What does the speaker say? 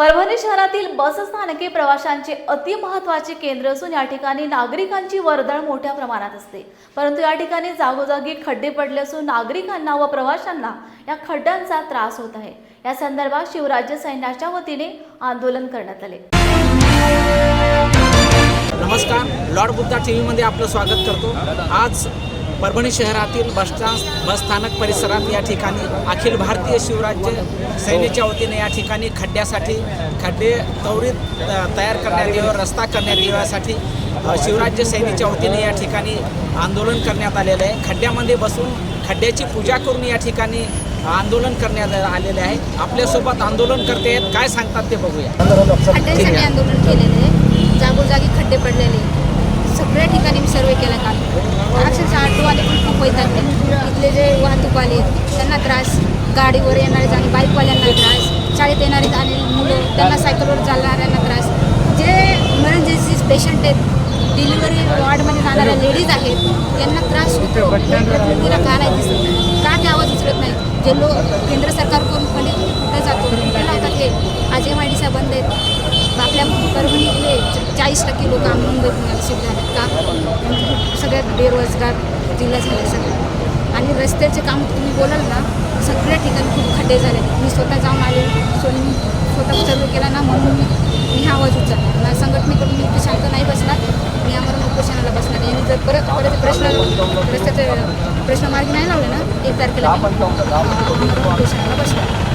परभणी शहरातील बस स्थानके प्रवाशांचे अति महत्त्वाचे केंद्र असून या ठिकाणी नागरिकांची वर्दळ मोठ्या प्रमाणात असते. परंतु या ठिकाणी जागोजागी खड्डे पडले असून नागरिकांना व प्रवाशांना या खड्ड्यांचा त्रास होत आहे. या संदर्भात शिवराज्य सैन्याच्या वतीने आंदोलन करण्यात आले. नमस्कार. लॉर्ड बुद्धा टी व्हीमध्ये आपलं स्वागत करतो. आज परभणी शहरातील बसस्टँड बसस्थानक परिसरात या ठिकाणी अखिल भारतीय शिवराज्य सेनेच्या वतीने या ठिकाणी खड्ड्यासाठी खड्डे त्वरित तयार करण्यात यावं रस्ता करण्यात यावा यासाठी अ, शिवराज्य सेनेच्या वतीने या ठिकाणी आंदोलन करण्यात आलेलं आहे. खड्ड्यामध्ये बसून खड्ड्याची पूजा करून या ठिकाणी आंदोलन करण्यात आलेले आहे. आपल्यासोबत आंदोलन करते आहेत. काय सांगतात ते बघूया. आंदोलन केलेलं आहे जागोजागी खड्डे पडलेले सगळ्या ठिकाणी मी सर्वे केला काल अक्षरशः ऑटोवाले पण खूप वैतागले इथले जे वाहतूकवाले आहेत. त्यांना त्रास गाडीवर येणारे आणि बाईकवाल्यांना त्रास शाळेत येणारे आणि मुलं त्यांना सायकलवर चालणाऱ्यांना त्रास. जे इमर्जन्सी पेशंट आहेत डिलिव्हरी वॉर्डमध्ये जाणाऱ्या लेडीज आहेत त्यांना त्रास होतो. तिला का नाही दिसत? का ते आवाज उचलत नाही जे लोक केंद्र सरकारकडून पण कुठं जातो? कुठे लावतात हे आज एम बंद आहेत आपल्या परभणीतले चाळीस टक्के लोक मुंबईत शिफ्ट झाले का? सगळ्यात बेरोजगार जिल्हा झाले सगळ्या आणि रस्त्याचे काम तुम्ही बोलाल ना सगळ्या ठिकाणी खूप खड्डे झाले. मी स्वतः जाऊन आले सोनी स्वतः सर्व केला ना म्हणून मी मी हा आवाज उचलला. मला संघटनेकडून मी शांत नाही बसणार. मी आम्हाला उपोषणाला बसणार. यांनी जर परत परत प्रश्न रस्त्याचे प्रश्न मार्गी नाही लावले ना एक तारखेला उपोषणाला बसणार.